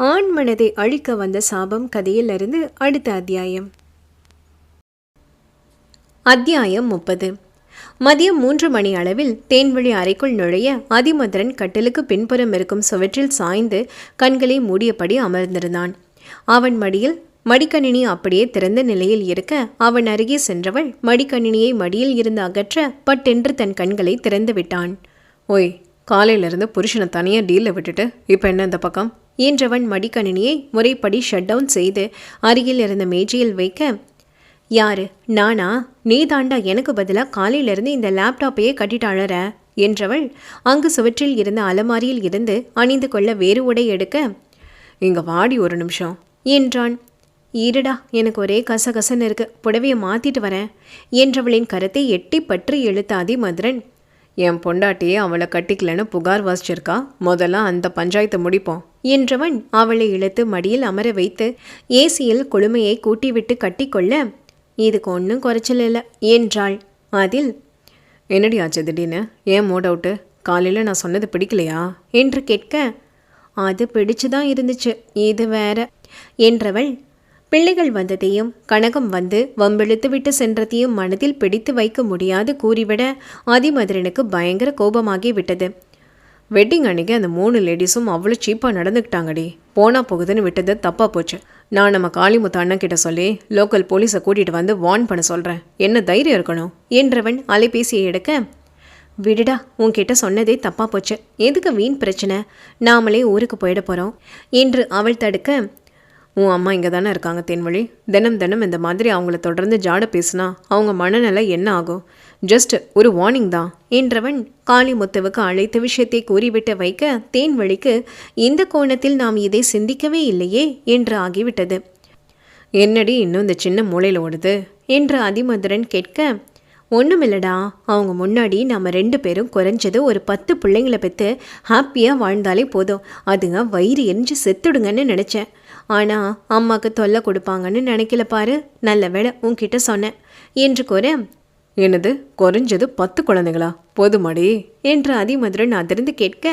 ஆண் மனதை அழிக்க வந்த சாபம் கதையிலிருந்து அடுத்த அத்தியாயம். அத்தியாயம் முப்பது. மதியம் மூன்று மணி அளவில் தேன்வழி அறைக்குள் நுழைய அதிமதுரன் கட்டிலுக்கு பின்புறம் இருக்கும் சுவற்றில் சாய்ந்து கண்களை மூடியபடி அமர்ந்திருந்தான். அவன் மடியில் மடிக்கணினி அப்படியே திறந்த நிலையில் இருக்க அவன் அருகே சென்றவள் மடிக்கணினியை மடியில் இருந்து அகற்ற பட்டென்று தன் கண்களை திறந்து விட்டான். ஓய் காலையிலிருந்து புருஷனை தனியாக டீலில் விட்டுட்டு இப்போ என்ன இந்த பக்கம்? என்றவன் மடிக்கணினியை முறைப்படி ஷட் டவுன் செய்து அருகில் இருந்த மேஜையில் வைக்க யாரு நானா? நீ தாண்டா எனக்கு பதிலாக காலையிலிருந்து இந்த லேப்டாப்பையே கட்டிட்டு அழற? என்றவள் அங்கு சுவற்றில் இருந்த அலமாரியில் இருந்து அணிந்து கொள்ள வேறு உடை எடுக்க இங்கே வாடி ஒரு நிமிஷம். என்றான். ஈரடா எனக்கு ஒரே கசகசன்னு இருக்கு. புடவையை மாத்திட்டு வரேன். என்றவளின் கருத்தை எட்டி பற்றி இழுத்த மதுரன். என் பொண்டாட்டியே அவளை கட்டிக்கலன்னு புகார் வாசிச்சிருக்கா? முதல்ல அந்த பஞ்சாயத்தை முடிப்போம். என்றவன் அவளை இழுத்து மடியில் அமர வைத்து ஏசியில் கொழுமையை கூட்டிவிட்டு கட்டிக்கொள்ள இதுக்கு ஒன்றும் குறைச்சல் இல்லை என்றாள். அதில்? என்னடி ஆச்சு திடீர்னு? ஏன் மூட் அவுட்டு? காலையில் நான் சொன்னது பிடிக்கலையா? என்று கேட்க அது பிடிச்சுதான் இருந்துச்சு. இது வேற என்றவள் பிள்ளைகள் வந்ததையும் கனகம் வந்து வம்பிழுத்து விட்டு சென்றதையும் மனதில் பிடித்து வைக்க முடியாது கூறிவிட அதிமதுரனுக்கு பயங்கர கோபமாகி விட்டது. வெட்டிங் அன்னைக்கு அந்த மூணு லேடிஸும் அவ்வளோ சீப்பாக நடந்துக்கிட்டாங்கடி. போனா போகுதுன்னு விட்டது தப்பாக போச்சு. நான் நம்ம காளிமுத்து அண்ணன் கிட்ட சொல்லி லோக்கல் போலீஸை கூட்டிகிட்டு வந்து வார்ன் பண்ண சொல்கிறேன் என்ன தைரியம் இருக்கணும்? என்றவன் அலைபேசியை எடுக்க விடுடா உன்கிட்ட சொன்னதே தப்பாக போச்சு. எதுக்கு வீண் பிரச்சனை? நாமளே ஊருக்கு போயிட போகிறோம் என்று அவள் தடுக்க உன் அம்மா இங்கே தானே இருக்காங்க தென்மொழி. தினம் தினம் இந்த மாதிரி அவங்கள தொடர்ந்து ஜாட பேசுனா அவங்க மனநிலை என்ன ஆகும்? ஜஸ்ட் ஒரு வார்னிங் தான். என்றவன் காளிமுத்துவுக்கு அழைத்த விஷயத்தை கூறிவிட்டு வைக்க தேன்வழிக்கு இந்த கோணத்தில் நாம் இதை சிந்திக்கவே இல்லையே என்று ஆகிவிட்டது. என்னடி இன்னும் இந்த சின்ன மூளையில் ஓடுது? என்று அதிமதுரன் கேட்க ஒன்றுமில்லடா அவங்க முன்னாடி நம்ம ரெண்டு பேரும் குறைஞ்சது ஒரு பத்து பிள்ளைங்களை பெற்று ஹாப்பியாக வாழ்ந்தாலே போதும். அதுங்க வயிறு எரிஞ்சு செத்துடுங்கன்னு நினச்சேன். ஆனால் அம்மாவுக்கு தொல்லை கொடுப்பாங்கன்னு நினைக்கல பாரு. நல்ல வேலை உன்கிட்ட சொன்னேன் என்று கூற என்னது? குறைஞ்சது பத்து குழந்தைங்களா போதுமாடி என்று அதிமதுரன் அதிர்ந்து கேட்க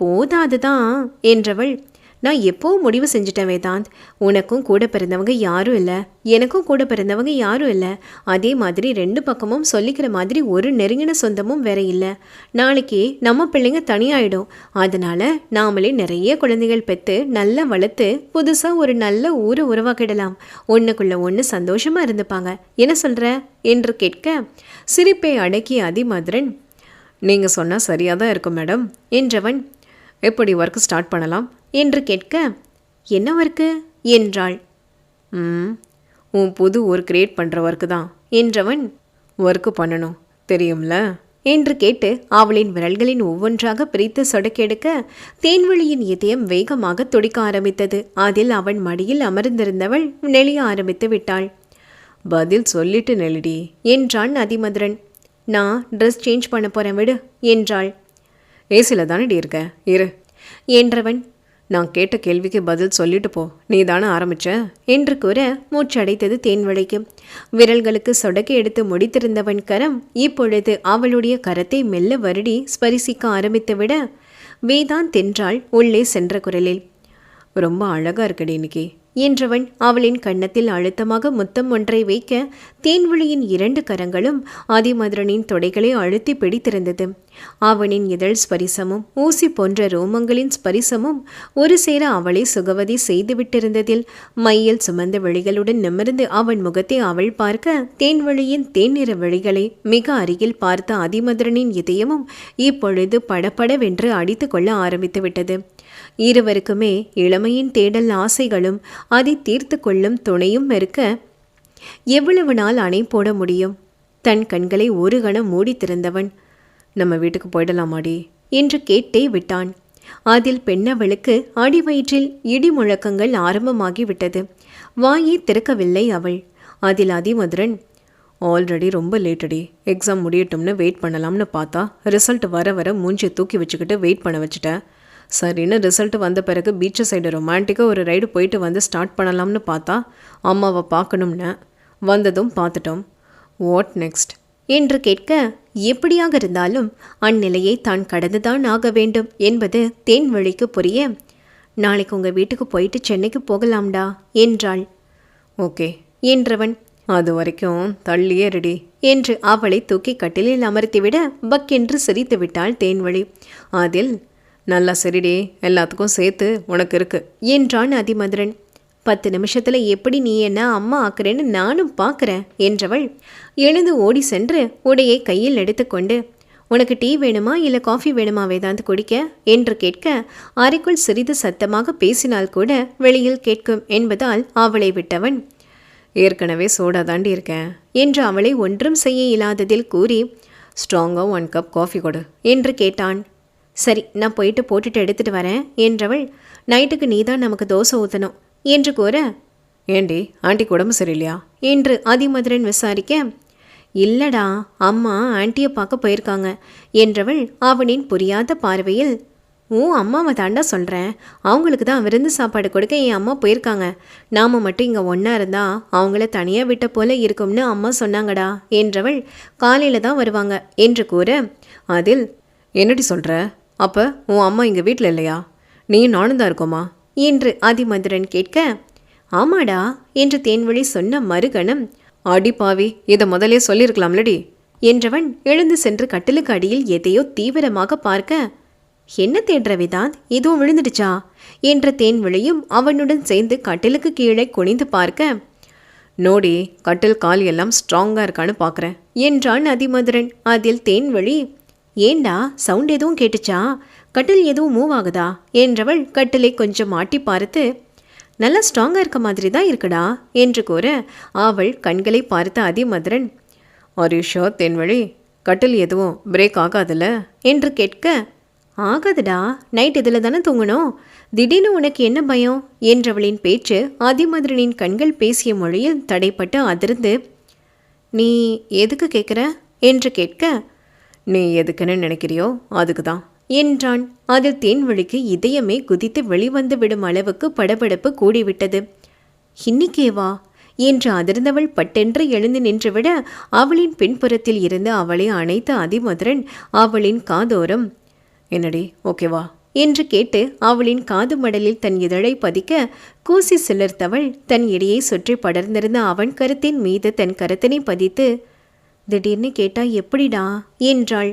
போதாதுதான் என்றவள் நான் எப்போவும் முடிவு செஞ்சுட்டேன் வேதாந்த். உனக்கும் கூட பிறந்தவங்க யாரும் இல்லை. எனக்கும் கூட பிறந்தவங்க யாரும் இல்லை. அதே மாதிரி ரெண்டு பக்கமும் சொல்லிக்கிற மாதிரி ஒரு நெருங்கின சொந்தமும் வேற இல்லை. நாளைக்கு நம்ம பிள்ளைங்க தனியாயிடும். அதனால நாமளே நிறைய குழந்தைகள் பெற்று நல்லா வளர்த்து புதுசாக ஒரு நல்ல ஊரை உருவாக்கிடலாம். ஒன்றுக்குள்ள ஒன்று சந்தோஷமாக இருந்துப்பாங்க. என்ன சொல்கிற என்று கேட்க சிரிப்பை அடக்கிய அதிமதுரன் நீங்கள் சொன்னால் சரியாக தான் இருக்கும் மேடம் என்றவன் எப்படி ஒர்க் ஸ்டார்ட் பண்ணலாம்? என்று கேட்க என்ன ஒர்க்கு என்றாள். ம் உன் புது ஒரு கிரியேட் பண்ணுற ஒர்க்கு தான் என்றவன் ஒர்க்கு பண்ணணும் தெரியும்ல? என்று கேட்டு அவளின் விரல்களின் ஒவ்வொன்றாக பிரித்து சொடக்கெடுக்க தேன்வழியின் இதயம் வேகமாக துடிக்க ஆரம்பித்தது. அதில் அவன் மடியில் அமர்ந்திருந்தவள் நெளிய ஆரம்பித்து விட்டாள். பதில் சொல்லிட்டு நெளிடி என்றான் அதிமதுரன். நான் ட்ரெஸ் சேஞ்ச் பண்ண போறேன் விடு என்றாள். ஏசில தானடி இருக்க? இரு என்றவன் நான் கேட்ட கேள்விக்கு பதில் சொல்லிட்டு போ. நீ தானே ஆரம்பிச்ச? என்று கூற மூச்சடைத்தது தேன்வழைக்கு விரல்களுக்கு சொடக்கி எடுத்து முடித்திருந்தவன் கரம் இப்பொழுது அவளுடைய கரத்தை மெல்ல வருடி ஸ்பரிசிக்க ஆரம்பித்துவிட வேதான் தென்றாள் உள்ளே சென்ற குரலில். ரொம்ப அழகா இருக்கடி இன்னைக்கு. என்றவன் அவளின் கன்னத்தில் அழுத்தமாக முத்தம் ஒன்றை வைக்க தேன்விழியின் இரண்டு கரங்களும் அதிமதுரனின் தொடைகளை அழுத்தி பிடித்திருந்தது. அவனின் இதழ் ஸ்பரிசமும் ஊசி போன்ற ரோமங்களின் ஸ்பரிசமும் ஒரு சேர அவளை சுகவதி செய்துவிட்டிருந்ததில் மையில் சுமந்த விழிகளுடன் நிமிர்ந்து அவன் முகத்தை அவள் பார்க்க தேன்வழியின் தேன்நிற விழிகளை மிக அருகில் பார்த்த அதிமதுரனின் இதயமும் இப்பொழுது படபடவென்று அடித்து கொள்ள ஆரம்பித்துவிட்டது. இருவருக்குமே இளமையின் தேடல் ஆசைகளும் அதை தீர்த்து கொள்ளும் துணையும் இருக்க எவ்வளவு நாள் அணை போட முடியும்? தன் கண்களை ஒரு கணம் மூடி திறந்தவன் நம்ம வீட்டுக்கு போயிடலாமாடி? என்று கேட்டே விட்டான். அதில் பெண்ணவளுக்கு அடிவயிற்றில் இடி முழக்கங்கள் ஆரம்பமாகிவிட்டது வாயை திறக்கவில்லை அவள். அதில் அதிமதுரன் ஆல்ரெடி ரொம்ப லேட்டடி. எக்ஸாம் முடியட்டும்னு வெயிட் பண்ணலாம்னு பார்த்தா ரிசல்ட் வர வர மூஞ்சி தூக்கி வச்சுக்கிட்டு வெயிட் பண்ண வச்சுட்டேன் சரின்னு ரிசல்ட் வந்த பிறகு பீச்சு சைடு ரொமான்டிக்காக ஒரு ரைடு போயிட்டு வந்து ஸ்டார்ட் பண்ணலாம்னு பார்த்தா அம்மாவை பார்க்கணும்னு வந்ததும் பார்த்துட்டோம். வாட் நெக்ஸ்ட் என்று கேட்க எப்படியாக இருந்தாலும் அந்நிலையை தான் கடந்துதான் ஆக வேண்டும் என்பது தேன்வழிக்கு புரிய நாளைக்கு உங்கள் வீட்டுக்கு போயிட்டு சென்னைக்கு போகலாம்டா என்றாள். ஓகே என்றவன் அது வரைக்கும் தள்ளியே ரெடி என்று அவளை தூக்கி கட்டிலில் அமர்த்திவிட பக்கென்று சிரித்து விட்டாள் தேன்வழி அதில் நல்லா சரிடி எல்லாத்துக்கும் சேர்த்து உனக்கு இருக்கு. என்றான் அதிமதுரன் பத்து நிமிஷத்துல எப்படி நீ என்ன அம்மா ஆக்குறேன்னு நானும் பார்க்குறேன் என்றவள் எழுந்து ஓடி சென்று உடையை கையில் எடுத்துக்கொண்டு உனக்கு டீ வேணுமா இல்லை காஃபி வேணுமா வேதாந்து குடிக்க? என்று கேட்க அறைக்குள் சிறிது சத்தமாக பேசினால் கூட வெளியில் கேட்கும் என்பதால் அவளை விட்டவன் ஏற்கனவே சோடா தாண்டி இருக்கேன் என்று அவளை ஒன்றும் செய்ய இயலாததில் கூறி ஸ்ட்ராங்காக ஒன் கப் காஃபி கொடு என்று கேட்டான். சரி நான் போயிட்டு போட்டுட்டு எடுத்துட்டு வரேன் என்றவள் நைட்டுக்கு நீதான் நமக்கு தோசை ஊற்றணும் என்று கூற ஏண்டி ஆண்டிக்கு உடம்பு சரியில்லையா? என்று அதிமதுரன் விசாரிக்க இல்லடா அம்மா ஆன்ட்டியை பார்க்க போயிருக்காங்க என்றவள் அவனின் புரியாத பார்வையில் ஓ அம்மாவை தாண்டா சொல்கிறேன் அவங்களுக்கு தான் விருந்து சாப்பாடு கொடுக்க என் அம்மா போயிருக்காங்க நாம் மட்டும் இங்கே ஒன்றா இருந்தா அவங்கள தனியாக விட்ட போல இருக்கும்னு அம்மா சொன்னாங்கடா என்றவள் காலையில் தான் வருவாங்க என்று கூற அதில் என்னடி சொல்கிற அப்போ உன் அம்மா எங்கள் வீட்டில் இல்லையா? நீயும் நானும் தான் இருக்கோமா? என்று அதிமதுரன் கேட்க ஆமாடா என்று தேன்வழி சொன்ன மறுகணம் அடி பாவி இதை முதலே சொல்லியிருக்கலாம்லடி என்றவன் எழுந்து சென்று கட்டிலுக்கு அடியில் எதையோ தீவிரமாக பார்க்க என்ன தேடுற விதாந்த் இதுவும் விழுந்துடுச்சா? என்ற தேன்விழியும் அவனுடன் சேர்ந்து கட்டிலுக்கு கீழே குனிந்து பார்க்க நோடி கட்டில் கால் எல்லாம் ஸ்ட்ராங்காக இருக்கான்னு பார்க்குறேன் என்றான் அதிமதுரன் அதில் தேன்வழி ஏண்டா சவுண்ட் எதுவும் கேட்டுச்சா? கட்டில் எதுவும் மூவ் ஆகுதா? என்றவள் கட்டிலை கொஞ்சம் மாட்டி பார்த்து நல்லா ஸ்ட்ராங்காக இருக்க மாதிரி தான் இருக்குடா என்று கூற அவள் கண்களை பார்த்த அதிமதுரன் ஆரிஷோ தென்வழி? கட்டில் எதுவும் பிரேக் ஆகாதுல்ல என்று கேட்க ஆகாதுடா நைட் இதில் தானே தூங்கணும்? திடீர்னு உனக்கு என்ன பயம்? என்றவளின் பேச்சு அதிமதுரனின் கண்கள் பேசிய மொழியில் தடைப்பட்டு அதிர்ந்து நீ எதுக்கு கேட்குற என்று கேட்க நீ எதுக்குன்னு நினைக்கிறியோ அதுக்கு தான் என்றான். அதில் தேன்வழிக்கு இதயமே குதித்து வெளிவந்து விடும் அளவுக்கு படபடப்பு கூடிவிட்டது. இன்னிக்கேவா என்று அதிர்ந்தவள் பட்டென்று எழுந்து நின்றுவிட அவளின் பின்புறத்தில் இருந்து அவளை அணைத்த அதிமதுரன் அவளின் காதோரம் என்னடி ஓகேவா என்று கேட்டு அவளின் காது மடலில் தன் இதழை பதிக்க கூசி சிலர்த்தவள் தன் இடையை சுற்றி படர்ந்திருந்த அவன் கருத்தின் மீது தன் கருத்தினை பதித்து திடீர்னு கேட்டா எப்படிடா? என்றாள்.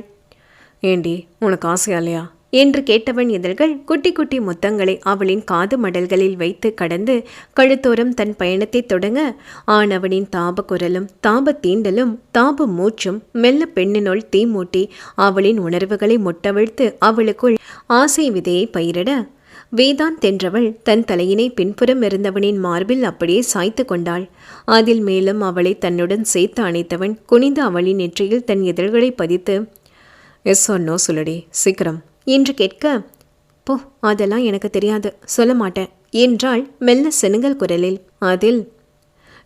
ஏண்டி உனக்கு ஆசையா இல்லையா? என்று கேட்டவன் இதழ்கள் குட்டி குட்டி முத்தங்களை அவளின் காது மடல்களில் வைத்து கடந்து கழுத்தோரம் தன் பயணத்தை தொடங்க ஆனவனின் தாப குரலும் தாப தீண்டலும் தாப மூச்சும் மெல்ல பெண்ணினுள் தீ மூட்டி அவளின் உணர்வுகளை முட்டவிழ்த்து அவளுக்குள் ஆசை விதையை பயிரிட வேதாந்த் தென்றவள் தன் தலையினை பின்புறம் இருந்தவனின் மார்பில் அப்படியே சாய்த்து கொண்டாள். அதில் மேலும் அவளை தன்னுடன் சேர்த்து அணைத்தவன் குனிந்து அவளின் நெற்றியில் தன் இதழ்களை பதித்து எஸ் ஆர் நோ சொல்லடி சீக்கிரம் என்று கேட்க போ அதெல்லாம் எனக்கு தெரியாது சொல்ல மாட்டேன் என்றாள் மெல்ல செனுங்கல் குரலில். அதில்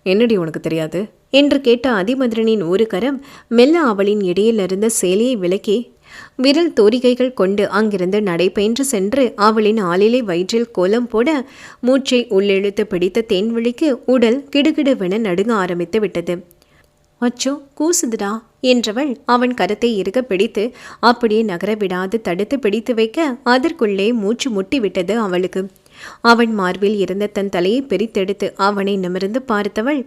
என்னடி உனக்கு தெரியாது என்று கேட்ட அதிமதுரனின் ஒரு கரம் மெல்ல அவளின் இடையிலிருந்த சேலையை விலக்கி விரல் தோரிகைகள் கொண்டு அங்கிருந்து நடைபயின்று சென்று அவளின் ஆளிலை வயிற்றில் கோலம் போட மூச்சை உள்ளிழுத்து பிடித்த தேன்வழிக்கு உடல் கிடுகிடுவென நடுங்க ஆரம்பித்து விட்டது. அச்சோ கூசுதுடா என்றவள் அவன் கரத்தை இறுக பிடித்து அப்படியே நகர விடாது தடுத்து பிடித்து வைக்க அதற்குள்ளே மூச்சு முட்டி விட்டது அவளுக்கு. அவன் மார்பில் இருந்த தன் தலையை பிரித்தெடுத்து அவனை நிமிர்ந்து பார்த்தவள்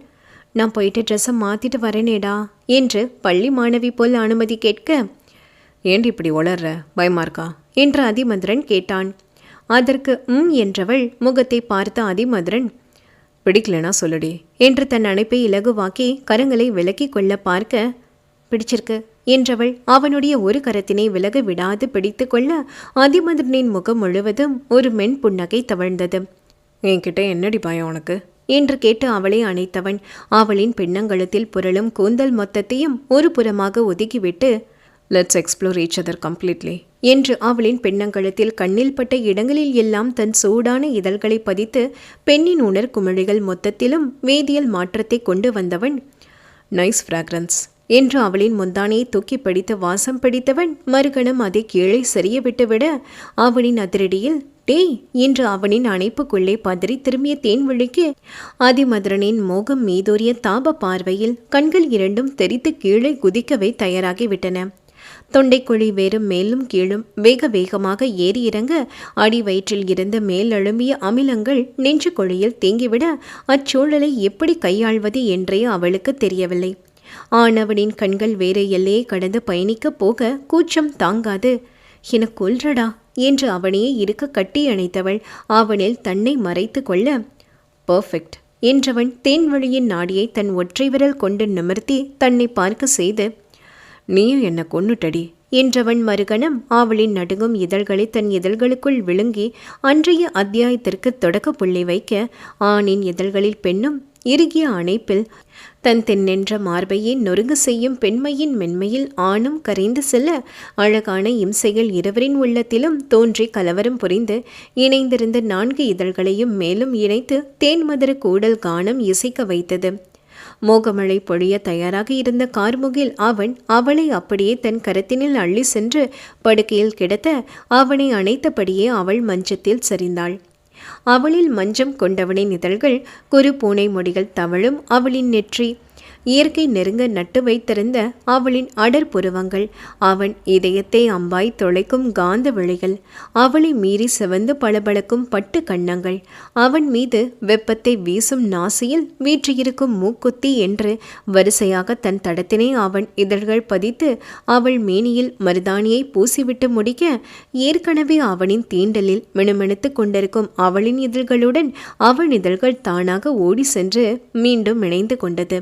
நான் போயிட்டு ட்ரெஸ்ஸை மாத்திட்டு வரேனேடா என்று பள்ளி மாணவி போல் அனுமதி கேட்க ஏண்டி இப்படி உளர்ற? பயமா இருக்கா? என்று அதிமதுரன் கேட்டான். அதற்கு ம் என்றவள் முகத்தை பார்த்த அதிமதுரன் பிடிக்கலனா சொல்லுடி என்று தன் அணைப்பை இலகுவாக்கி கரங்களை விலக்கி கொள்ள பார்க்க பிடிச்சிருக்கு என்றவள் அவனுடைய ஒரு கரத்தினை விலக விடாது பிடித்து கொள்ள அதிமதுரனின் முகம் முழுவதும் ஒரு மென் புன்னகை தவழ்ந்தது. என்கிட்ட என்னடி பயம் உனக்கு? என்று கேட்டு அவளை அணைத்தவன். அவளின் பின்னங்கழுத்தில் புரளும் கூந்தல் மொத்தத்தையும் ஒரு புறமாக ஒதுக்கிவிட்டு let's explore each other completely என்று அவளின் பெண்ணங்கழுத்தில் கண்ணில் பட்ட இடங்களில் எல்லாம் தன் சூடான இதழ்களை பதித்து பெண்ணின் உணர்குமிழிகள் மொத்தத்திலும் வேதியியல் மாற்றத்தை கொண்டு வந்தவன் நைஸ் ஃப்ராக்ரன்ஸ் என்று அவளின் முந்தானையை தூக்கி பிடித்து வாசம் பிடித்தவன் மறுகணம் அதை கீழே சரிய விட்டுவிட அவனின் அதிரடியில் டேய் என்று அவனின் அணைப்புக்குள்ளே பதறி திரும்பிய தேன்வழிக்கு அதிமதுரனின் மோகம் மீதோரிய தாப பார்வையில் கண்கள் இரண்டும் தெரித்து கீழே குதிக்கவே தயாராகிவிட்டன. தொண்டைக்குழி வேறும் மேலும் கீழும் வேக வேகமாக ஏறி இறங்க அடி வயிற்றில் இருந்து மேலெழும்பிய அமிலங்கள் நெஞ்சு குழியில் தேங்கிவிட அச்சூழலை எப்படி கையாள்வது என்றே அவளுக்கு தெரியவில்லை. ஆனவனின் கண்கள் வேறு எல்லையை கடந்து பயணிக்கப் போக கூச்சம் தாங்காது. என கொல்றடா என்று அவனையே இருக்க கட்டி அணைத்தவள் அவனில் தன்னை மறைத்து கொள்ள பர்ஃபெக்ட் என்றவன் தேன்வழியின் நாடியை தன் ஒற்றை விரல் கொண்டு நிமிர்த்தி தன்னை பார்க்க செய்து நீயும் என்னை கொன்னுட்டடி? என்றவன் மறுகணம் அவளின் நடுங்கும் இதழ்களை தன் இதழ்களுக்குள் விழுங்கி அன்றைய அத்தியாயத்திற்கு தொடக்க புள்ளி வைக்க ஆணின் இதழ்களில் பெண்ணும் இறுகிய அணைப்பில் தன் தென்னென்ற மார்பையே நொறுங்கு செய்யும் பெண்மையின் மென்மையில் ஆணும் கரைந்து செல்ல அழகான இம்சைகள் இருவரின் உள்ளத்திலும் தோன்றி கலவரம் புரிந்து இணைந்திருந்த நான்கு இதழ்களையும் மேலும் இணைத்து தேன்மதுர கூடல் கானம் இசைக்க வைத்தது. மோகமழை பொழிய தயாராக இருந்த கார்முகில் அவன் அவளை அப்படியே தன் கரத்தினில் அள்ளி சென்று படுக்கையில் கிடத்த அவனை அணைத்தபடியே அவள் மஞ்சத்தில் சரிந்தாள். அவளில் மஞ்சம் கொண்டவனின் இதழ்கள் குறு பூனை முடிகள் தவழும் அவளின் நெற்றி இயற்கை நெருங்க நட்டு வைத்திருந்த அவளின் அடர் புருவங்கள். அவன் இதயத்தை அம்பாய் தொலைக்கும் காந்த விழிகள். அவளை மீறி சிவந்து பளபளக்கும் பட்டு கண்ணங்கள் அவன் மீது வெப்பத்தை வீசும் நாசியில் வீற்றிருக்கும் மூக்குத்தி என்று வரிசையாக தன் தடத்தினை அவன் இதழ்கள் பதித்து அவள் மேனியில் மருதாணியை பூசிவிட்டு முடிக்க ஏற்கனவே அவனின் தீண்டலில் மினுமினுத்து கொண்டிருக்கும் அவளின் இதழ்களுடன் அவன் இதழ்கள் தானாக ஓடி சென்று மீண்டும் இணைந்து கொண்டது.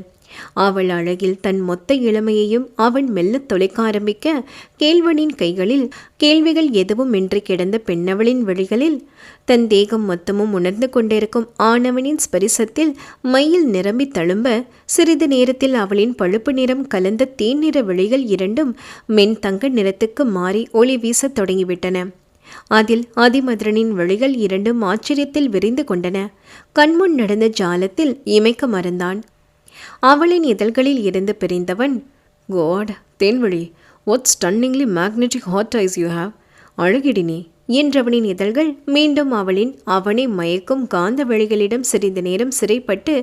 அவள் அழகில் தன் மொத்த இளமையையும் அவன் மெல்லத் தொலைக்க ஆரம்பிக்க கேள்வனின் கைகளில் கேள்விகள் எதுவும் இன்றி கிடந்த பெண்ணவளின் விழிகளில் தன் தேகம் மொத்தமும் உணர்ந்து கொண்டிருக்கும் ஆணவனின் ஸ்பரிசத்தில் மையில் நிரம்பி தழும்ப சிறிது நேரத்தில் அவளின் பழுப்பு நிறம் கலந்த தேன்நிற விழிகள் இரண்டும் மென் தங்க நிறத்துக்கு மாறி ஒளி வீசத் தொடங்கிவிட்டன. அதில் அதிமதுரனின் விழிகள் இரண்டும் ஆச்சரியத்தில் விரிந்து கொண்டன. கண்முன் நடந்த ஜாலத்தில் இமைக்க மறந்தான். அவளின் இதழ்களில் இருந்து பிரிந்தவன் கோட் தேன்வழி what stunningly magnetic hot eyes you have அழகிடினி என்றவனின் இதழ்கள் மீண்டும் அவளின் அவனை மயக்கும் காந்த வெளிகளிடம் சிறிது நேரம் சிறைப்பட்டு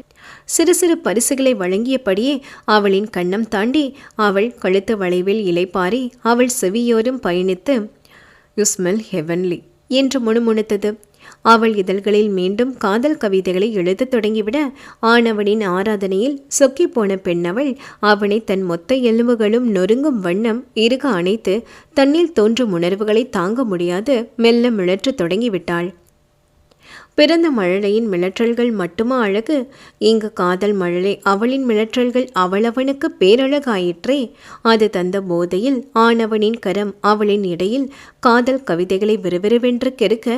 சிறு சிறு பரிசுகளை வழங்கியபடியே அவளின் கண்ணம் தாண்டி அவள் கழுத்து வளைவில் இலைப்பாரி அவள் செவியோரும் பயணித்து யூ ஸ்மெல் ஹெவன்லி என்று முணுமுணுத்தது. அவள் இதழ்களில் மீண்டும் காதல் கவிதைகளை எழுதத் தொடங்கிவிட ஆணவனின் ஆராதனையில் சொக்கிப் போன பெண்ணவள் அவனை தன் மொத்த எலும்புகளும் நொறுங்கும் வண்ணம் இறுக அணைத்து தன்னில் தோன்றும் உணர்வுகளை தாங்க முடியாது மெல்ல மிழற்றத் தொடங்கிவிட்டாள். பிறந்த மழலையின் மிளற்றல்கள் மட்டுமா அழகு? இங்கு காதல் மழலை அவளின் மிளற்றல்கள் அவளவனுக்கு பேரழகாயிற்றே. அது தந்த போதையில் ஆணவனின் கரம் அவளின் இடையில் காதல் கவிதைகளை விறுவிறுவென்று கெடுக்க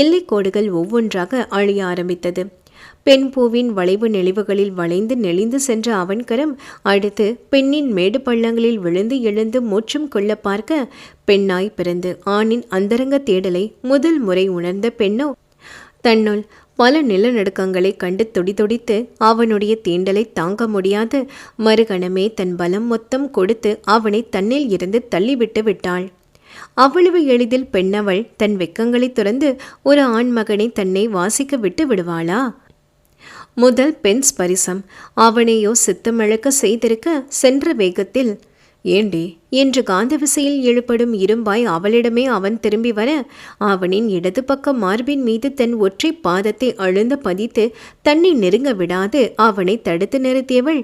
எல்லைக்கோடுகள் ஒவ்வொன்றாக அழிய ஆரம்பித்தது. பெண் பூவின் வளைவு நெளிவுகளில் வளைந்து நெளிந்து சென்ற அவன் கரம் அடுத்து பெண்ணின் மேடு பள்ளங்களில் விழுந்து எழுந்து மூச்சும் கொள்ள பார்க்க பெண்ணாய் பிறந்து ஆணின் அந்தரங்க தேடலை முதல் முறை உணர்ந்த பெண்ணோ தன்னுள் பல நிலநடுக்கங்களை கண்டு துடிதுடித்து அவனுடைய தீண்டலை தாங்க முடியாது. மறுகணமே தன் பலம் மொத்தம் கொடுத்து அவனை தன்னில் இருந்து தள்ளிவிட்டு விட்டாள். அவ்வளவு எளிதில் பெண்ணவள் தன் வெக்கங்களை துறந்து ஒரு ஆண்மகனை தன்னை வாசிக்க விட்டு விடுவாளா? முதல் பெண் ஸ்பரிசம். அவனையோ சித்தமிழக்க செய்திருக்க சென்ற வேகத்தில் ஏண்டி? என்று காந்த விசையில் எழுப்படும் இரும்பாய் அவளிடமே அவன் திரும்பி வர அவனின் இடது பக்க மார்பின் மீது தன் ஒற்றை பாதத்தை அழுந்த பதித்து தன்னை நெருங்க விடாது அவனை தடுத்து நிறுத்தியவள்.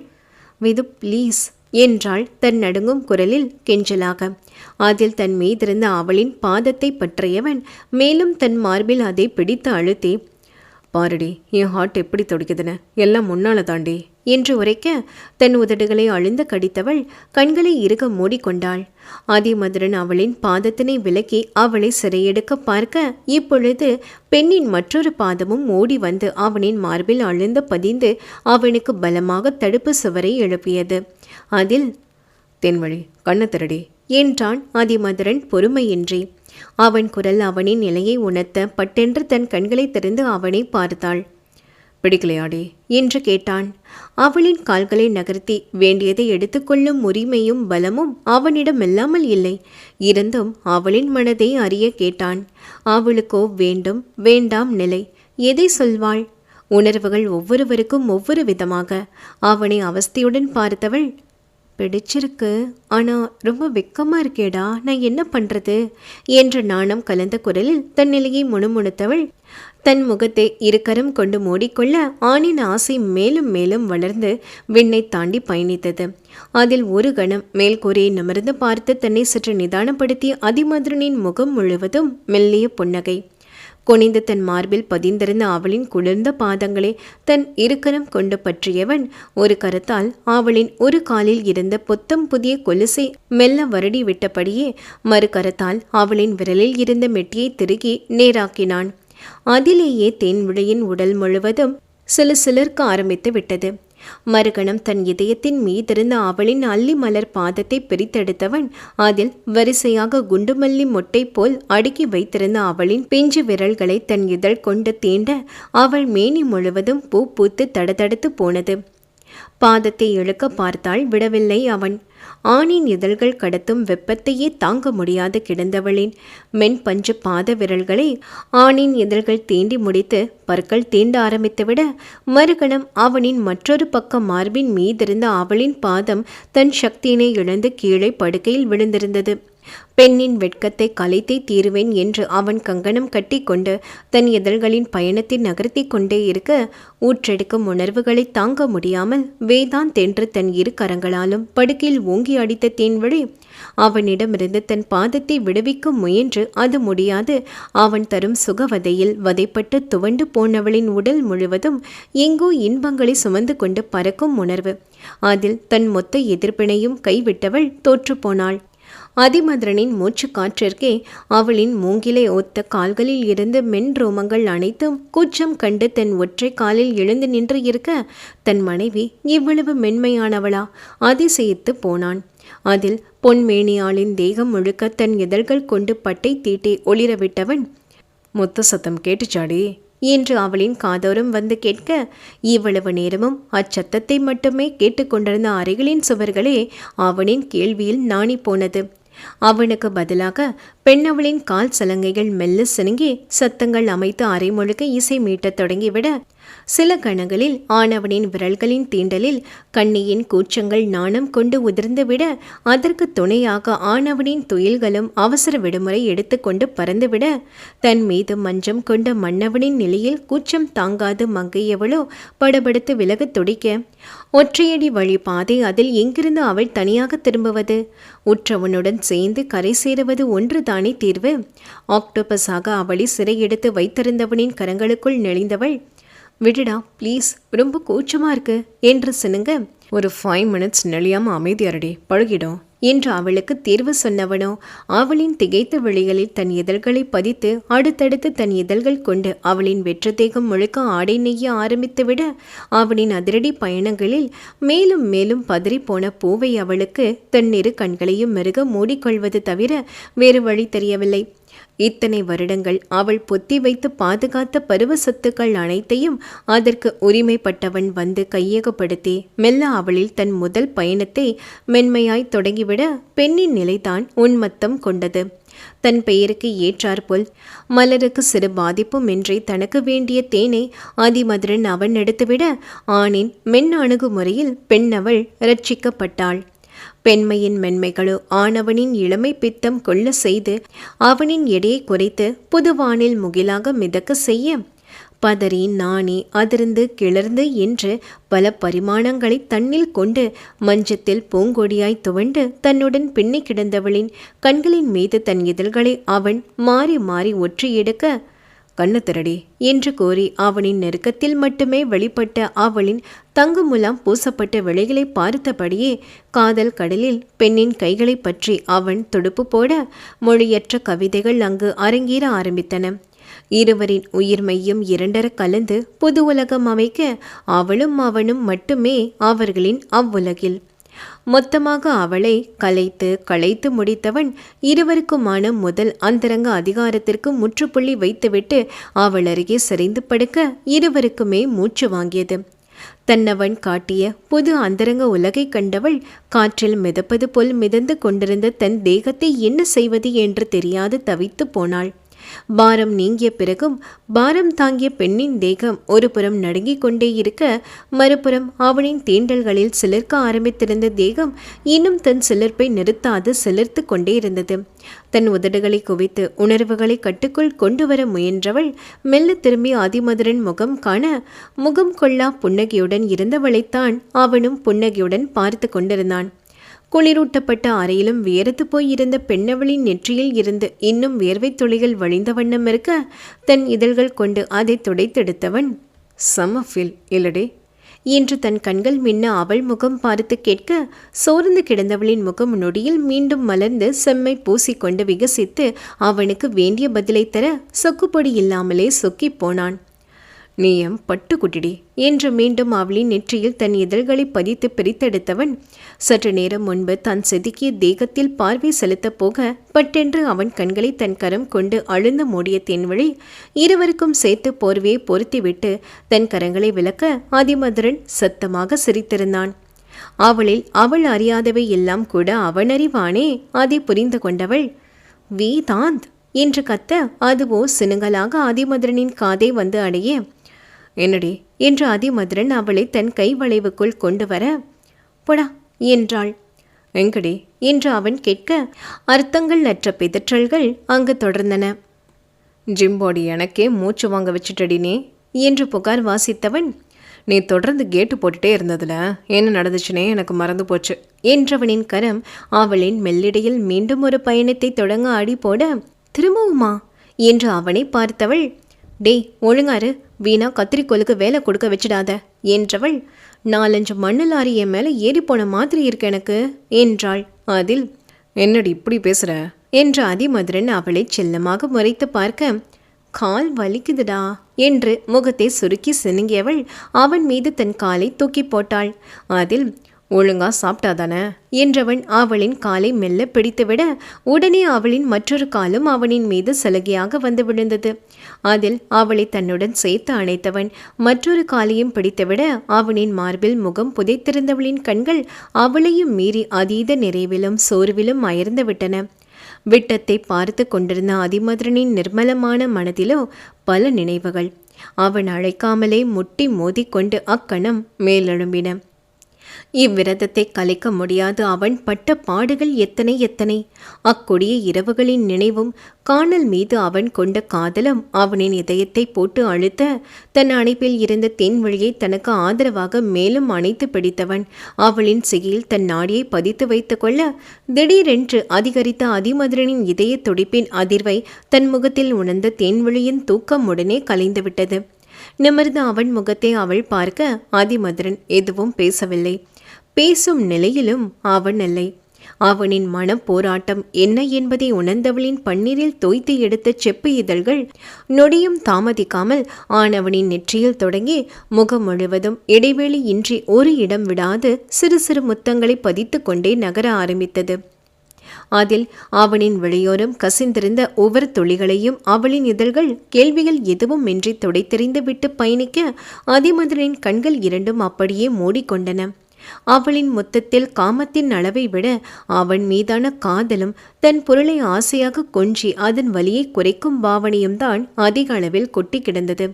விது ப்ளீஸ் என்றாள் தன் நடுங்கும் குரலில் கெஞ்சலாக. அதில் தன் மீதிருந்த அவளின் பாதத்தை பற்றியவன் மேலும் தன் மார்பில் அதை பிடித்து அழுத்தி பாருடி என் ஹார்ட் எப்படி துடிக்குதுன்னு? எல்லாம் முன்னால தாண்டி. என்று உரைக்க தன் உதடுகளை அழுந்த கடித்தவள் கண்களை இறுக மூடிக்கொண்டாள். ஆதிமதுரன் அவளின் பாதத்தினை விலக்கி அவளை சிறையெடுக்க பார்க்க இப்பொழுது பெண்ணின் மற்றொரு பாதமும் ஓடி வந்து அவனின் மார்பில் அழுந்த பதிந்து அவனுக்கு பலமாக தடுப்பு சுவரை எழுப்பியது. அதில் தென்வழி கண்ண திருடி என்றான் ஆதிமதுரன் பொறுமையின்றி. அவன் குரல் அவனின் நிலையை உணர்த்த பட்டென்று தன் கண்களை திறந்து அவனை பார்த்தாள். பிடிக்கலையாடி? என்று கேட்டான். அவளின் கால்களை நகர்த்தி வேண்டியதை எடுத்துக்கொள்ளும் உரிமையும் பலமும் அவனிடம் இல்லாமல் இல்லை. இருந்தும் அவளின் மனதை அறிய கேட்டான். அவளுக்கோ வேண்டும் வேண்டாம் நிலை. எதை சொல்வாள்? உணர்வுகள் ஒவ்வொருவருக்கும் ஒவ்வொரு விதமாக. அவனை அவஸ்தையுடன் பார்த்தவள் பிடிச்சிருக்கு. ஆனா ரொம்ப வெக்கமா இருக்கேடா. நான் என்ன பண்றது? என்ற நாணம் கலந்த குரலில் தன் நிலையை முணுமுணுத்தவள் தன் முகத்தை இருக்கரம் கொண்டு மூடிக்கொள்ள ஆணின் ஆசை மேலும் மேலும் வளர்ந்து விண்ணை தாண்டி பயணித்தது. அதில் ஒரு கணம் மேல்கூரையை நிமிர்ந்து பார்த்து தன்னை சற்று நிதானப்படுத்திய அதிமதுரனின் முகம் முழுவதும் மெல்லிய புன்னகை. குனிந்து தன் மார்பில் பதிந்திருந்த அவளின் குளிர்ந்த பாதங்களை தன் இருக்கரம் கொண்டு பற்றியவன் ஒரு கரத்தால் அவளின் ஒரு காலில் இருந்த பொத்தம் புதிய கொலுசை மெல்ல வருடி விட்டபடியே மறு கரத்தால் அவளின் விரலில் இருந்த மெட்டியை திருகி நேராக்கினான். அதிலேயே தேன்விழையின் உடல் முழுவதும் சிலு சிலர்க்க ஆரம்பித்து விட்டது. மறுகணம் தன் இதயத்தின் மீதிருந்த அவளின் அல்லி மலர் பாதத்தை பிரித்தெடுத்தவன் அதில் வரிசையாக குண்டுமல்லி மொட்டை போல் அடுக்கி வைத்திருந்த அவளின் பிஞ்சு விரல்களை தன் இதழ் கொண்டு தீண்ட அவள் மேனி முழுவதும் பூ பூத்து தடதடுத்து போனது. பாதத்தை இழுக்க பார்த்தால் விடவில்லை அவன். ஆணின் இதழ்கள் கடத்தும் வெப்பத்தையே தாங்க முடியாது கிடந்தவளின் மென் பஞ்சு பாத விரல்களை ஆணின் இதழ்கள் தீண்டி முடித்து பற்கள் தீண்ட ஆரம்பித்துவிட மறுகணம் அவனின் மற்றொரு பக்கம் மார்பின் மீதிருந்த அவளின் பாதம் தன் சக்தியினை இழந்து கீழே படுக்கையில் விழுந்திருந்தது. பெண்ணின் வெட்கத்தை கலைத்தே தீருவேன் என்று அவன் கங்கணம் கட்டி கொண்டு தன் இதழ்களின் பயணத்தை நகர்த்தி கொண்டே இருக்க ஊற்றெடுக்கும் உணர்வுகளை தாங்க முடியாமல் வேதாந்த் என்று தன் இரு கரங்களாலும் படுக்கையில் ஓங்கி அடித்த தேன்வழி அவனிடமிருந்து தன் பாதத்தை விடுவிக்க முயன்று அது முடியாது. அவன் தரும் சுகவதையில் வதைப்பட்டு துவண்டு போனவளின் உடல் முழுவதும் எங்கோ இன்பங்களை சுமந்து கொண்டு பறக்கும் உணர்வு. அதில் தன் மொத்த எதிர்ப்பினையும் கைவிட்டவள் தோற்றுப்போனாள். அதிமந்திரனின் மூச்சு காற்றிற்கே அவளின் மூங்கிலை ஒத்த கால்களில் இருந்து மென் ரோமங்கள் அனைத்தும் கூச்சம் கண்டு தன் ஒற்றை காலில் எழுந்து நின்று இருக்க தன் மனைவி இவ்வளவு மென்மையானவளா? அதிசயித்து போனான். அதில் பொன்மேனியாளின் தேகம் முழுக்க தன் இதழ்கள் கொண்டு பட்டை தீட்டி ஒளிரவிட்டவன் முத்த சத்தம் கேட்டுச்சாடி? என்று அவளின் காதோரம் வந்து கேட்க இவ்வளவு நேரமும் அச்சத்தத்தை மட்டுமே கேட்டுக்கொண்டிருந்த அறைகளின் சுவர்களே அவனின் கேள்வியில் நாணி போனது. அவனுக்கு பதிலாக பெண்ணவளின் கால் சலங்கைகள் மெல்ல சினுங்கி சத்தங்கள் அமைத்து அரைமொழுக்க இசை மீட்டத் தொடங்கிவிட சில கணங்களில் ஆணவனின் விரல்களின் தீண்டலில் கண்ணியின் கூச்சங்கள் நாணம் கொண்டு உதிர்ந்துவிட அதற்கு துணையாக ஆணவனின் துயில்களும் அவசர விடுமுறை எடுத்துக்கொண்டு பறந்துவிட தன் மீது மஞ்சம் கொண்ட மன்னவனின் நிலையில் கூச்சம் தாங்காது மங்கையவளோ படபடுத்து விலகத் துடிக்க ஒற்றையடி வழி பாதை அதில் எங்கிருந்து அவள் தனியாக திரும்புவது? உற்றவனுடன் சேர்ந்து கரை சேருவது ஒன்றுதானே தீர்வு? ஆக்டோபஸாக அவளை சிறையெடுத்து வைத்திருந்தவனின் கரங்களுக்குள் நெளிந்தவள் விடுடா ப்ளீஸ் ரொம்ப கூச்சமாக இருக்கு. என்று சினுங்க ஒரு ஃபைவ் மினிட்ஸ் நெளியாமல் அமைதியாரடி பழகிடும் என்று அவளுக்கு தீர்வு சொன்னவனோ அவளின் திகைத்த விழிகளில் தன் இதழ்களை பதித்து அடுத்தடுத்து தன் இதழ்கள் கொண்டு அவளின் வெற்று தேகம் முழுக்க ஆடை நெய்ய ஆரம்பித்துவிட அவனின் அதிரடி பயணங்களில் மேலும் மேலும் பதறிப்போன பூவை அவளுக்கு தன்னிரு கண்களையும் மெருக மூடிக்கொள்வது தவிர வேறு வழி தெரியவில்லை. இத்தனை வருடங்கள் அவள் பொத்தி வைத்து பாதுகாத்த பருவ சொத்துக்கள் அனைத்தையும் அதற்கு உரிமைப்பட்டவன் வந்து கையகப்படுத்தி மெல்ல அவளில் தன் முதல் பயணத்தை மென்மையாய் தொடங்கிவிட பெண்ணின் நிலைதான் உன்மத்தம் கொண்டது. தன் பெயருக்கு ஏற்றாற்போல் மலருக்கு சிறு பாதிப்பும் இன்றி தனக்கு வேண்டிய தேனை ஆதிமதுரன் அவன் எடுத்துவிட ஆணின் மென் அணுகுமுறையில் பெண்ணவள் ரட்சிக்கப்பட்டாள். பெண்மையின் மென்மைகளோ ஆணவனின் இளமை பித்தம் கொள்ள செய்து அவனின் எடையை குறைத்து புதுவானில் முகிலாக மிதக்க செய்ய. பதறி நாணி அதிர்ந்து கிளர்ந்து என்று பல பரிமாணங்களை தன்னில் கொண்டு மஞ்சத்தில் பூங்கொடியாய் துவண்டு தன்னுடன் பின்னி கிடந்தவளின் கண்களின் மீது தன் இதழ்களை அவன் மாறி மாறி ஒற்றி எடுக்க கண்ணு திரடி என்று கூறி அவனின் நெருக்கத்தில் மட்டுமே வெளிப்பட்ட அவளின் தங்குமுலாம் பூசப்பட்ட விலைகளை பார்த்தபடியே காதல் கடலில் பெண்ணின் கைகளை பற்றி அவன் துடுப்பு போட மொழியற்ற கவிதைகள் அங்கு அரங்கேற ஆரம்பித்தன. இருவரின் உயிர்மையும் இரண்டர கலந்து புது உலகம் அமைக்க அவளும் அவனும் மட்டுமே அவர்களின் அவ்வுலகில் மொத்தமாக அவளை கலைத்து களைத்து முடித்தவன் இருவருக்குமான முதல் அந்தரங்க அதிகாரத்திற்கு முற்றுப்புள்ளி வைத்துவிட்டு அவள் அருகே சரிந்து படுக்க இருவருக்குமே மூச்சு வாங்கியது. தன்னவன் காட்டிய புது அந்தரங்க உலகை கண்டவள் காற்றில் மிதப்பது போல் மிதந்து கொண்டிருந்த தன் தேகத்தை என்ன செய்வது என்று தெரியாது தவித்து போனாள். பாரம் நீங்கிய பிறகும் பாரம் தாங்கிய பெண்ணின் தேகம் ஒரு புறம் நடுங்கிக் கொண்டே இருக்க மறுபுறம் அவனின் தீண்டல்களில் சிலிர்க்க ஆரம்பித்திருந்த தேகம் இன்னும் தன் சிலிர்ப்பை நிறுத்தாது சிலிர்த்து கொண்டே இருந்தது. தன் உதடுகளை குவித்து உணர்வுகளை கட்டுக்குள் கொண்டு வர முயன்றவள் மெல்ல திரும்பி ஆதிமதுரன் முகம் காண முகம் கொள்ளா புன்னகையுடன் இருந்தவளைத்தான் அவனும் புன்னகையுடன் பார்த்து கொண்டிருந்தான். குளிரூட்டப்பட்ட அறையிலும் வியர்த்து போயிருந்த பெண்ணவளின் நெற்றியில் இருந்து இன்னும் வேர்வை துளிகள் வழிந்த வண்ணம் இருக்க தன் இதழ்கள் கொண்டு அதை துடைத்தெடுத்தவன் சம ஃபீல் இல்லடே என்று தன் கண்கள் மின்ன அவள் முகம் பார்த்து கேட்க சோர்ந்து கிடந்தவளின் முகம் நொடியில் மீண்டும் மலர்ந்து செம்மை பூசிக்கொண்டு விகசித்து அவனுக்கு வேண்டிய பதிலை தர சொக்குப்பொடி இல்லாமலே சொக்கிப் போனான். நீ எம் பட்டுக்குட்டிடி என்று மீண்டும் அவளின் நெற்றியில் தன் இதழ்களை பதித்து பிரித்தெடுத்தவன் சற்று நேரம் முன்பு தான் செதுக்கிய தேகத்தில் பார்வை செலுத்தப் போக பட்டென்று அவன் கண்களை தன் கரம் கொண்டு அழுந்து மூடிய தென்வழி இருவருக்கும் சேர்த்து போர்வையை பொருத்திவிட்டு தன் கரங்களை விளக்க அதிமதுரன் சத்தமாக சிரித்திருந்தான். அவளில் அவள் அறியாதவை எல்லாம் கூட அவன் அறிவானே அதை புரிந்து கொண்டவள் வீதாந்த் என்று கத்த அதுவோ சினுங்கலாக அதிமதுரனின் காதை வந்து அடைய என்னடி என்று அதிமதுரன் அவளை தன் கை வளைவுக்குள் கொண்டு வர போடா என்றாள். எங்கடி? என்று அவன் கேட்க அர்த்தங்கள் அற்ற பிதற்றல்கள் அங்கு தொடர்ந்தன. ஜிம்போடி எனக்கே மூச்சு வாங்க வச்சுட்டடினே என்று புகார் வாசித்தவன் நீ தொடர்ந்து கேட்டு போட்டுட்டே இருந்ததுல என்ன நடந்துச்சுனே எனக்கு மறந்து போச்சு என்றவனின் கரம் அவளின் மெல்லிடையில் மீண்டும் ஒரு பயணத்தை தொடங்க அடி போட திரும்பவுமா? என்று அவனை பார்த்தவள் டேய் ஒழுங்காரு வீணா கத்திரிக்கோலுக்கு வேலை கொடுக்க வச்சிடாத. என்றவள் நாலஞ்சு மண்ணு லாரி என் மேலே ஏறி போன மாதிரி இருக்கு எனக்கு. என்றாள் அதில் என்னடி இப்படி பேசுற? என்று அதிமதுரன் அவளை செல்லமாக முறைத்து பார்க்க கால் வலிக்குதுடா என்று முகத்தை சுருக்கி சினுங்கியவள் அவன் மீது தன் காலை தூக்கி போட்டாள். அதில் ஒழுங்கா சாப்பிட்டாதானே? என்றவன் அவளின் காலை மெல்ல பிடித்துவிட உடனே அவளின் மற்றொரு காலும் அவனின் மீது சலுகையாக வந்து விழுந்தது. அதில் அவளை தன்னுடன் சேர்த்து அணைத்தவன் மற்றொரு காலையும் பிடித்துவிட அவனின் மார்பில் முகம் புதைத்திருந்தவளின் கண்கள் அவளையும் மீறி அதீத நிறைவிலும் சோர்விலும் அயர்ந்து விட்டன. விட்டத்தை பார்த்து கொண்டிருந்த அதிமதுரனின் நிர்மலமான மனதிலோ பல நினைவுகள். அவன் அழைக்காமலே முட்டி மோதிக்கொண்டு அக்கணம் மேலெழும்பின. இவ்விரதத்தை கலைக்க முடியாது. அவன் பட்ட பாடுகள் எத்தனை எத்தனை. அக்கொடிய இரவுகளின் நினைவும் காணல் மீது அவன் கொண்ட காதலும் அவனின் இதயத்தை போட்டு அழுத்த தன் அணைப்பில் இருந்த தென்வழியை தனக்கு ஆதரவாக மேலும் அணைத்து பிடித்தவன். அவளின் சிகையில் தன் நாடியை பதித்து வைத்துக் கொள்ள திடீரென்று அதிகரித்த அதிமதுரனின் இதய துடிப்பின் அதிர்வை தன் முகத்தில் உணர்ந்த தேன்வழியின் தூக்கம் உடனே கலைந்துவிட்டது நிமிர்ந்து அவன் முகத்தை அவள் பார்க்க அதிமதுரன் எதுவும் பேசவில்லை. பேசும் நிலையிலும் அவன் இல்லை அவனின் மன போராட்டம் என்ன என்பதை உணர்ந்தவளின் பன்னீரில் தோய்த்து எடுத்த செப்பு இதழ்கள் நொடியும் தாமதிக்காமல் ஆனவனின் நெற்றியில் தொடங்கி முகம் முழுவதும் இடைவெளியின்றி ஒரு இடம் விடாது சிறு சிறு முத்தங்களை பதித்து கொண்டே நகர ஆரம்பித்தது. அதில் அவனின் வெளியோரம் கசிந்திருந்த ஒவ்வொரு துளிகளையும் அவளின் இதழ்கள் கேள்விகள் எதுவும் இன்றி துடைத்தெறிந்து விட்டு பயணிக்க அதிமதுரின் கண்கள் இரண்டும் அப்படியே மூடிக்கொண்டன. அவளின் மொத்தத்தில் காமத்தின் அளவை விட அவன் மீதான காதலும் தன் பொருளை ஆசையாக கொஞ்சி அதன் வலியை குறைக்கும் பாவனையும் தான் அதிக அளவில் கொட்டி கிடந்தது.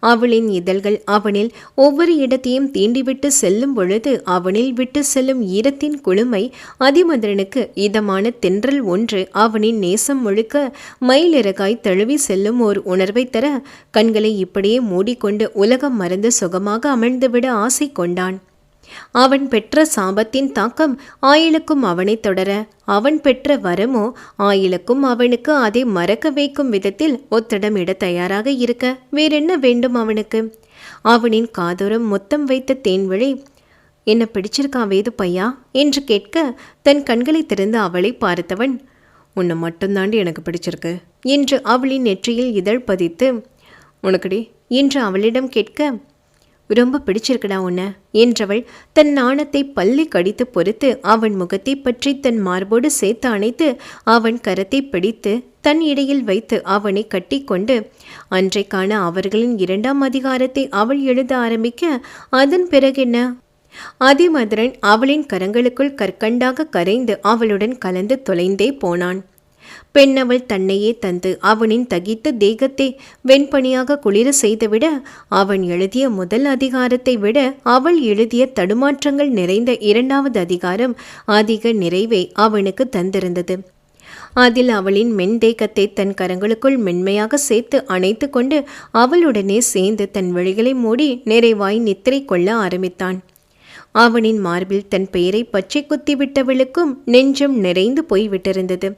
அவளின் இதழ்கள் அவனில் ஒவ்வொரு இடத்தையும் தீண்டிவிட்டு செல்லும் பொழுது அவனில் விட்டு செல்லும் ஈரத்தின் குளுமை அதிமதுரனுக்கு இதமான தென்றல் ஒன்று அவனின் நேசம் முழுக்க மயிலிறகாய் தழுவி செல்லும் ஓர் உணர்வை தர கண்களை இப்படியே மூடிக்கொண்டு உலகம் மறந்து சுகமாக அமர்ந்துவிட ஆசை கொண்டான். அவன் பெற்ற சாபத்தின் தாக்கம் ஆயிலுக்கும் அவனை தொடர. அவன் பெற்ற வரமோ ஆயிலுக்கும் அவனுக்கு அதை மறக்க வைக்கும் விதத்தில் ஒத்திடமிட தயாராக இருக்க. வேறென்ன வேண்டும் அவனுக்கு? அவனின் காதோரம் மொத்தம் வைத்த தேன்வழி என்ன பிடிச்சிருக்கா வேது பையா என்று கேட்க தன் கண்களை திறந்து அவளை பார்த்தவன் உன்னை மட்டும்தாண்டி எனக்கு பிடிச்சிருக்கு என்று அவளின் நெற்றியில் இதழ் பதித்து உனக்குடி என்று அவளிடம் கேட்க ரொம்ப பிடிச்சிருக்குடா உன்னை என்றவள் தன் நாணத்தை பள்ளி கடித்து பொறுத்து அவன் முகத்தை பற்றி தன் மார்போடு சேர்த்து அணைத்து அவன் கரத்தை பிடித்து தன் இடையில் வைத்து அவனை கட்டிக்கொண்டு அன்றைக்கான அவர்களின் இரண்டாம் அதிகாரத்தை அவள் எழுத ஆரம்பிக்க அதன் பிறகென்ன அதிமதுரன் அவளின் கரங்களுக்குள் கற்கண்டாக கரைந்து அவளுடன் கலந்து தொலைந்தே போனான். பெண்ணவள் தன்னையே தந்து அவனின் தகித்த தேகத்தை வெண்பணியாக குளிர செய்துவிட அவன் எழுதிய முதல் அதிகாரத்தை விட அவள் எழுதிய தடுமாற்றங்கள் நிறைந்த இரண்டாவது அதிகாரம் அதிக நிறைவை அவனுக்கு தந்திருந்தது. அதில் அவளின் மென்தேகத்தை தன் கரங்களுக்குள் மென்மையாக சேர்த்து அணைத்து கொண்டு அவளுடனே சேர்ந்து தன் வழிகளை மூடி நிறைவாய் நித்திரை கொள்ள ஆரம்பித்தான். அவனின் மார்பில் தன் பெயரை பச்சை குத்திவிட்டவளுக்கும் நெஞ்சம் நிறைந்து போய்விட்டிருந்தது.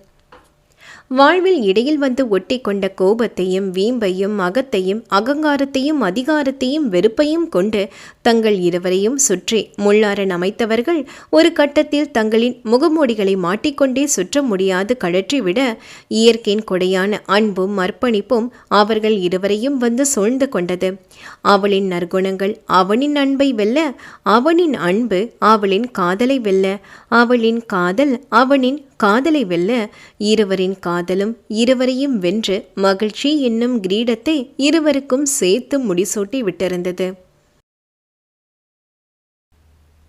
வாழ்வில் இடையில் வந்து ஒட்டி கொண்ட கோபத்தையும் வீம்பையும் அகத்தையும் அகங்காரத்தையும் அதிகாரத்தையும் வெறுப்பையும் கொண்டு தங்கள் இருவரையும் சுற்றி முள்ளாரன் அமைத்தவர்கள் ஒரு கட்டத்தில் தங்களின் முகமூடிகளை மாட்டிக்கொண்டே சுற்ற முடியாது. கழற்றிவிட இயற்கையின் கொடையான அன்பும் அர்ப்பணிப்பும் அவர்கள் இருவரையும் வந்து சூழ்ந்து கொண்டது. அவளின் நற்குணங்கள் அவனின் அன்பை வெல்ல அவனின் அன்பு அவளின் காதலை வெல்ல அவளின் காதல் அவனின் காதலை வெல்ல இருவரின் காதலும் இருவரையும் வென்று மகிழ்ச்சி என்னும் கிரீடத்தை இருவருக்கும் சேர்த்து முடிசூட்டி விட்டிருந்தது.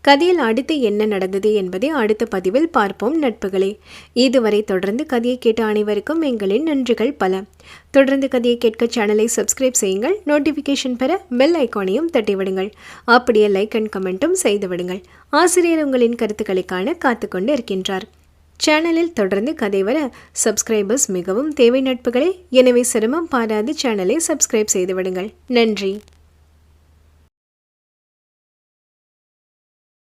கதையில் அடுத்து என்ன நடந்தது என்பதை அடுத்த பதிவில் பார்ப்போம் நட்புகளே. இதுவரை தொடர்ந்து கதையை கேட்ட அனைவருக்கும் எங்களின் நன்றிகள் பல. தொடர்ந்து கதையை கேட்க சேனலை சப்ஸ்கிரைப் செய்யுங்கள். நோட்டிஃபிகேஷன் பெற பெல் ஐக்கானையும் தட்டிவிடுங்கள். அப்படியே லைக் அண்ட் கமெண்ட்டும் செய்துவிடுங்கள். ஆசிரியர் உங்களின் கருத்துக்களுக்கான காத்துக்கொண்டு இருக்கின்றார். சேனலில் தொடர்ந்து கதை வர சப்ஸ்கிரைபர்ஸ் மிகவும் தேவை நட்புகளே. எனவே சிரமம் பாராது சேனலை சப்ஸ்கிரைப் செய்து விடுங்கள். நன்றி.